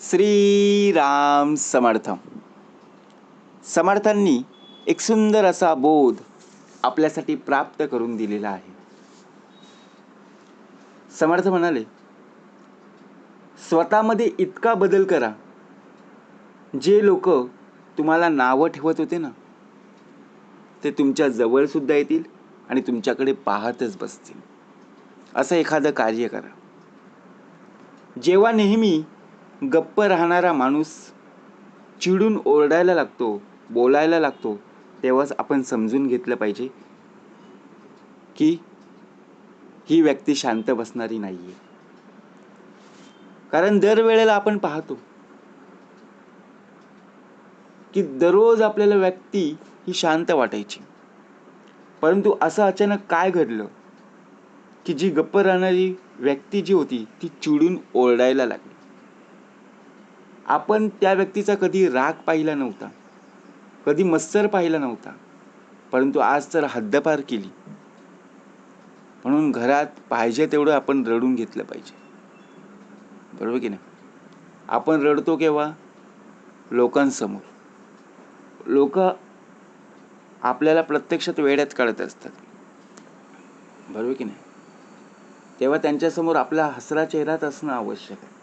श्रीराम समर्थ समर्थांनी एक सुंदर असा बोध आपल्यासाठी प्राप्त करून दिलेला आहे. समर्थ म्हणाले स्वतःमध्ये इतका बदल करा जे लोक तुम्हाला नावं ठेवत होते ना ते तुमच्या जवळ सुद्धा येतील आणि तुमच्याकडे पाहतच बसतील. असं एखादं कार्य करा. जेव्हा नेहमी गप्प राहणारा माणूस चिडून ओरडायला लागतो बोलायला लागतो. तेव्हाच आपण समजून घेतलं पाहिजे की ही व्यक्ती शांत बसणारी नाही आहे कारण दरवेळेला आपण पाहतो की दररोज आपल्याला व्यक्ती ही शांत वाटायची. परंतु असं अचानक काय घडलं की जी गप्प राहणारी व्यक्ती जी होती ती चिडून ओरडायला लागली. आपण त्या व्यक्तीचा कधी राग पाहिला नव्हता. कधी मत्सर पाहिला नव्हता. परंतु आज तर हद्दपार केली. म्हणून घरात पाहिजे तेवढं आपण रडून घेतलं पाहिजे. बरोबर की नाही? आपण रडतो केव्हा? लोकांसमोर. लोक आपल्याला प्रत्यक्षात वेड्यात काढत असतात. बरोबर की नाही? तेव्हा त्यांच्यासमोर आपला हसरा चेहराच असणं आवश्यक आहे.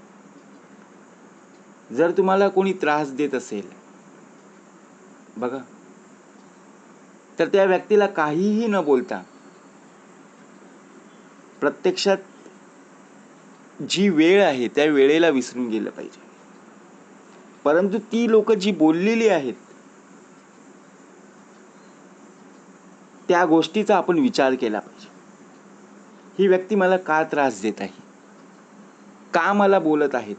जर तुम्हाला कोणी त्रास देत असेल बघा तर त्या व्यक्तीला काहीही न बोलता प्रत्यक्षात जी वेळ आहे त्या वेळेला विसरून गेलं पाहिजे. परंतु ती लोक जी बोललेली आहेत त्या गोष्टीचा आपण विचार केला पाहिजे. ही व्यक्ती मला का त्रास देत आहे? का मला बोलत आहेत?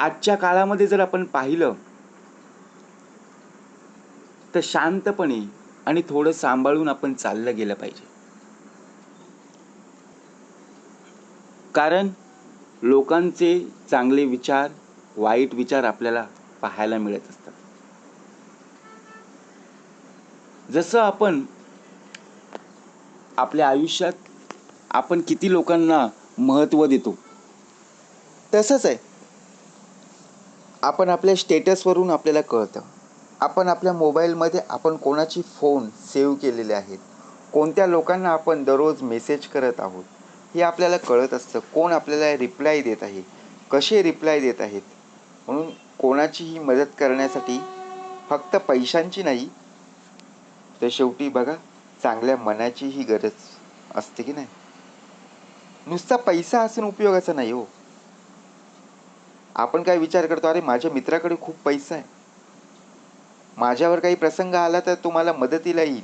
आजच्या काळामध्ये जर आपण पाहिलं तर शांतपणे आणि थोडं सांभाळून आपण चाललं गेलं पाहिजे. कारण लोकांचे चांगले विचार वाईट विचार आपल्याला पाहायला मिळत असतात. जसं आपण आपल्या आयुष्यात आपण किती लोकांना महत्त्व देतो तसंच आहे. आपण आपल्या स्टेटसवरून आपल्याला कळतं. आपण आपल्या मोबाईलमध्ये आपण कोणाची फोन सेव्ह केलेले आहेत? कोणत्या लोकांना आपण दररोज मेसेज करत आहोत? हे आपल्याला कळत असतं. कोण आपल्याला रिप्लाय देत आहे? कसे रिप्लाय देत आहेत? म्हणून कोणाचीही मदत करण्यासाठी फक्त पैशांची नाही तर शेवटी बघा चांगल्या मनाचीही गरज असते की नाही? नुसता पैसा असून उपयोगाचा नाही हो. आपण काय विचार करतो अरे माझ्या मित्राकडे खूप पैसा आहे. माझ्यावर काही प्रसंग आला तर तुम्हाला मदतीला येईल.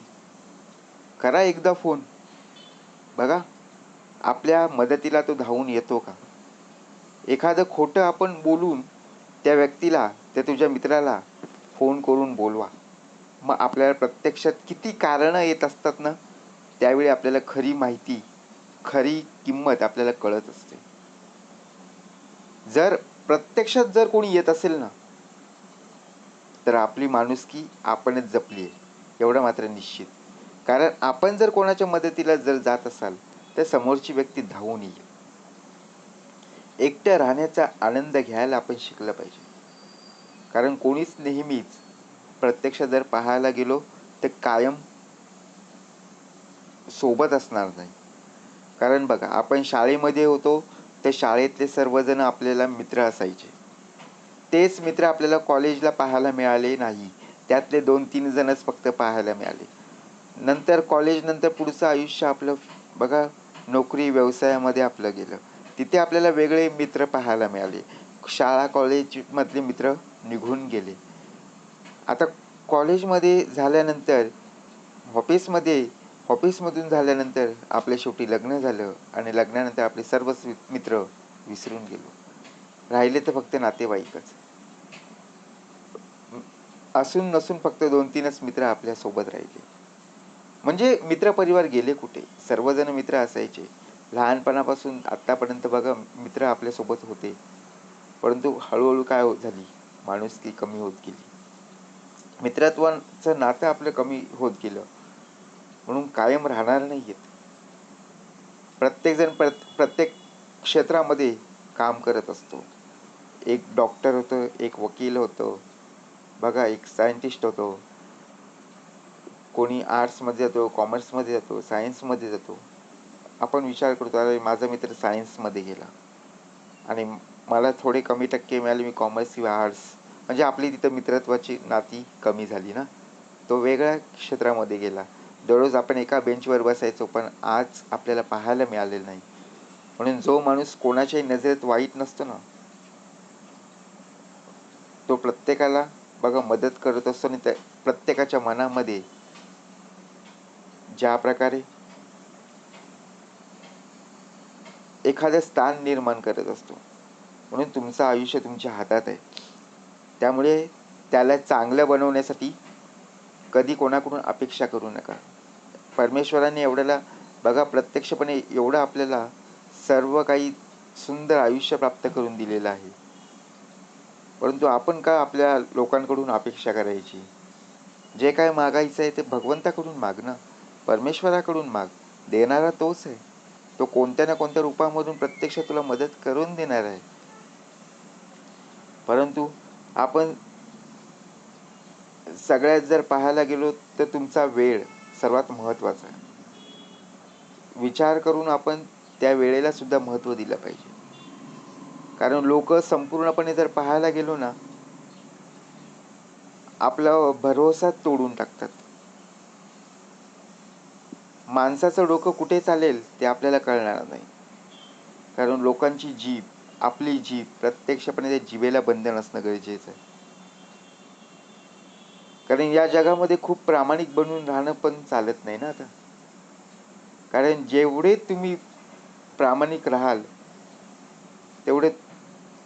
करा एकदा फोन. बघा आपल्या मदतीला तो धावून येतो का? एखादं खोटं आपण बोलून त्या व्यक्तीला त्या तुझ्या मित्राला फोन करून बोलवा. मग आपल्याला प्रत्यक्षात किती कारणं येत असतात ना त्यावेळी आपल्याला खरी माहिती खरी किंमत आपल्याला कळत असते. जर प्रत्यक्षात जर कोणी येत असेल ना तर आपली माणुसकी आपणच जपली आहे. एवढं मात्र निश्चित. कारण आपण जर कोणाच्या मदतीला जर जात असाल तर समोरची व्यक्ती धावून येईल. एकट्या राहण्याचा आनंद घ्यायला आपण शिकलं पाहिजे. कारण कोणीच नेहमीच प्रत्यक्ष जर पाहायला गेलो तर कायम सोबत असणार नाही. कारण बघा आपण शाळेमध्ये होतो त्या शाळेतले सर्वजण आपल्याला मित्र असायचे. तेच मित्र आपल्याला कॉलेजला पाहायला मिळाले नाही. त्यातले दोन तीन जणच फक्त पाहायला मिळाले. नंतर कॉलेजनंतर पुढचं आयुष्य आपलं बघा नोकरी व्यवसायामध्ये आपलं गेलं. तिथे आपल्याला वेगळे मित्र पाहायला मिळाले. शाळा कॉलेजमधले मित्र निघून गेले. आता कॉलेजमध्ये झाल्यानंतर ऑफिसमध्ये ऑफिसमधून झाल्यानंतर आपल्या शेवटी लग्न झालं आणि लग्नानंतर आपले सर्वच मित्र विसरून गेलो. राहिले तर फक्त नातेवाईकच. असून नसून फक्त दोन तीनच मित्र आपल्यासोबत राहिले. म्हणजे मित्रपरिवार गेले कुठे? सर्वजण मित्र असायचे. लहानपणापासून आत्तापर्यंत बघा मित्र आपल्यासोबत होते. परंतु हळूहळू काय हो झाली? माणुसकी कमी होत गेली. मित्रत्वाचं नातं आपलं कमी होत गेलं. म्हणून कायम राहणार नाही आहेत प्रत्येकजण प्र प्रत्येक क्षेत्रामध्ये काम करत असतो. एक डॉक्टर होतं एक वकील होतो बघा एक सायंटिस्ट होतो. कोणी आर्ट्समध्ये जातो कॉमर्समध्ये जातो सायन्समध्ये जातो. आपण विचार करतो अरे माझा मित्र सायन्समध्ये गेला. आणि मला थोडे कमी टक्के मिळाले मी कॉमर्स किंवा आर्ट्स म्हणजे आपली तिथं मित्रत्वाची नाती कमी झाली ना. तो वेगळ्या क्षेत्रामध्ये गेला. दररोज आपण एका बेंचवर बसायचो पण आज आपल्याला पाहायला मिळालेलं नाही. म्हणून जो माणूस कोणाच्याही नजरेत वाईट नसतो ना तो प्रत्येकाला बघा मदत करत असतो आणि त्या प्रत्येकाच्या मनामध्ये ज्या प्रकारे एखादं स्थान निर्माण करत असतो म्हणून तुमचं आयुष्य तुमच्या हातात आहे. त्यामुळे त्याला चांगलं बनवण्यासाठी कधी कोणाकडून अपेक्षा करू नका. परमेश्वराने एवढ्याला बघा प्रत्यक्षपणे एवढं आपल्याला सर्व काही सुंदर आयुष्य प्राप्त करून दिलेलं आहे. परंतु आपण का आपल्या लोकांकडून अपेक्षा करायची? जे काय मागायचं आहे ते भगवंताकडून माग ना. परमेश्वराकडून माग. देणारा तोच आहे. तो कोणत्या ना कोणत्या रूपामधून प्रत्यक्ष तुला मदत करून देणार आहे. परंतु आपण सगळ्यात जर पाहायला गेलो तर तुमचा वेळ सर्वात महत्त्वाचा आहे. विचार करून आपण त्या वेळेला सुद्धा महत्त्व दिलं पाहिजे. कारण लोक संपूर्णपणे जर पाहायला गेलो ना आपला भरोसा तोडून टाकतात. माणसाचं डोकं कुठे चालेल ते आपल्याला कळणार नाही. कारण लोकांची जीभ आपली जीभ प्रत्यक्षपणे त्या जिभेला बंधन असणं गरजेचं आहे. कारण या जगामध्ये खूप प्रामाणिक बनून राहणं पण चालत नाही ना आता. कारण जेवढे तुम्ही प्रामाणिक राहाल तेवढे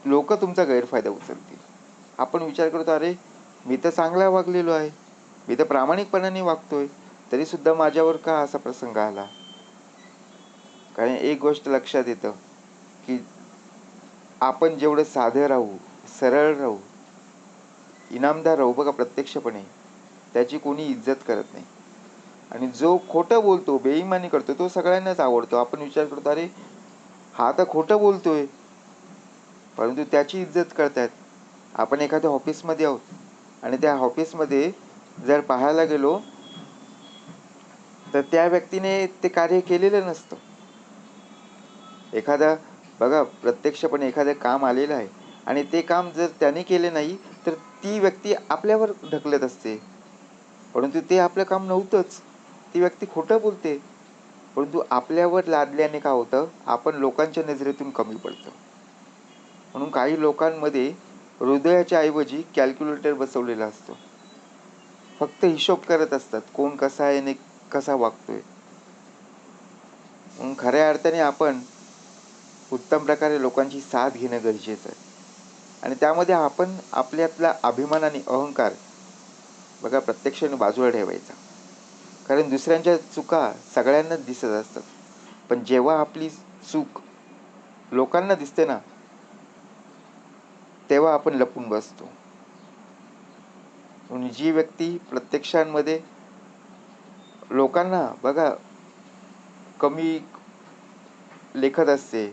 लोक तुमचा गैरफायदा उचलतील. आपण विचार करतो अरे मी तर चांगला वागलेलो आहे. मी तर प्रामाणिकपणाने वागतोय. तरी सुद्धा माझ्यावर का असा प्रसंग आला? कारण एक गोष्ट लक्षात येतं की आपण जेवढं साधं राहू सरळ राहू इनामदार राहू बघा प्रत्यक्षपणे. त्याची कोणी इज्जत करत नाही. आणि जो खोटं बोलतो बेईमानी करतो तो सगळ्यांनाच आवडतो. आपण विचार करतो अरे हा तर खोटं बोलतोय. परंतु त्याची इज्जत करतायत. आपण एखाद्या ऑफिसमध्ये आहोत. आणि त्या ऑफिसमध्ये जर पाहायला गेलो तर त्या व्यक्तीने ते कार्य केलेलं नसतं. एखादा बघा प्रत्यक्षपणे एखादं काम आलेलं आहे. आणि ते काम जर त्याने केले नाही ती व्यक्ती आपल्यावर ढकलत असते. परंतु ते आपलं काम नव्हतंच. ती व्यक्ती खोटं बोलते. परंतु आपल्यावर लादल्याने का होतं? आपण लोकांच्या नजरेतून कमी पडतं. म्हणून काही लोकांमध्ये हृदयाच्या ऐवजी कॅल्क्युलेटर बसवलेला असतो. फक्त हिशोब करत असतात कोण कसा आहे आणि कसा वागतोय. म्हणून खऱ्या अर्थाने आपण उत्तम प्रकारे लोकांची साथ घेणं गरजेचं आहे. आणि त्यामध्ये आपण आपल्यातला अभिमान आणि अहंकार बघा प्रत्यक्षाने बाजूला ठेवायचा. कारण दुसऱ्यांच्या चुका सगळ्यांनाच दिसत असतात. पण जेव्हा आपली चूक लोकांना दिसते ना तेव्हा आपण लपून बसतो. म्हणून जी व्यक्ती प्रत्यक्षांमध्ये लोकांना बघा कमी लेखत असते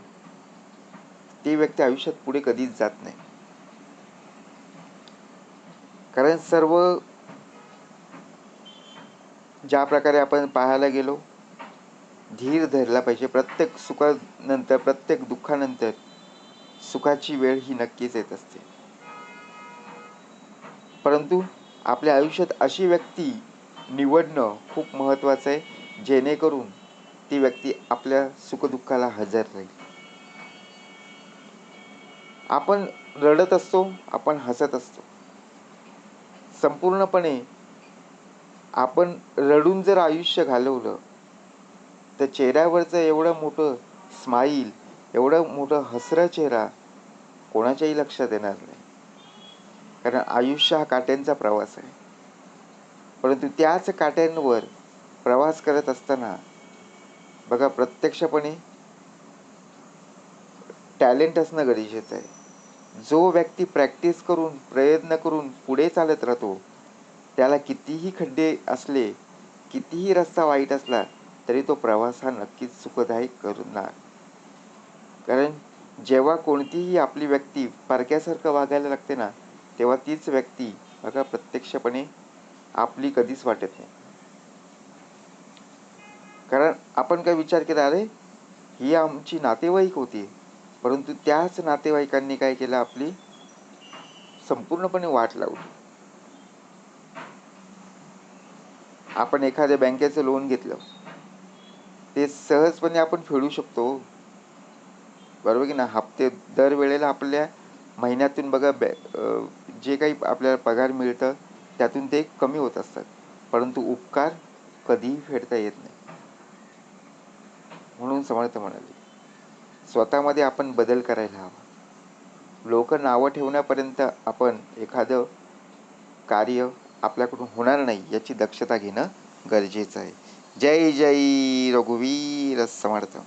ती व्यक्ती आयुष्यात पुढे कधीच जात नाही. कारण सर्व ज्या प्रकारे आपण पाहायला गेलो धीर धरला पाहिजे. प्रत्येक सुखानंतर प्रत्येक दुःखानंतर सुखाची वेळ ही नक्कीच येत असते. परंतु आपल्या आयुष्यात अशी व्यक्ती निवडणं खूप महत्त्वाचं आहे जेणेकरून ती व्यक्ती आपल्या सुखदुःखाला हजर राहील. आपण रडत असतो आपण हसत असतो. संपूर्णपणे आपण रडून जर आयुष्य घालवलं तर चेहऱ्यावरचं एवढं मोठं स्माईल एवढं मोठं हसरा चेहरा कोणाच्याही लक्षात येणार नाही. कारण आयुष्य हा काट्यांचा प्रवास आहे. परंतु त्याच काट्यांवर प्रवास करत असताना बघा प्रत्यक्षपणे टॅलेंट असणं गरजेचं आहे. जो व्यक्ती प्रॅक्टिस करून प्रयत्न करून पुढे चालत राहतो त्याला कितीही खड्डे असले कितीही रस्ता वाईट असला तरी तो प्रवास हा नक्कीच सुखदायक करणार. कारण जेव्हा कोणतीही आपली व्यक्ती परक्यासारखं वागायला लागते ना तेव्हा तीच व्यक्ती बघा प्रत्यक्षपणे आपली कधीच वाटत नाही. कारण आपण काय विचार केला अरे ही आमची नातेवाईक होती. परंतु त्याच नातेवाईकांनी काय केलं? आपली संपूर्णपणे वाट लावली. आपण एखाद्या बँकेचं लोन घेतलं. ते सहजपणे आपण फेडू शकतो. बरोबर की ना हप्ते दर वेळेला आपल्या महिन्यातून बघा बॅ जे काही आपल्याला पगार मिळतं त्यातून ते कमी होत असतात. परंतु उपकार कधीही फेडता येत नाही. म्हणून समर्थ म्हणाले. स्वतःमध्ये आपण बदल करायला हवा. लोक नावं ठेवण्यापर्यंत आपण एखादं कार्य आपल्याकडून होणार नाही याची दक्षता घेणं गरजेचं आहे. जय जय रघुवीर समर्थ.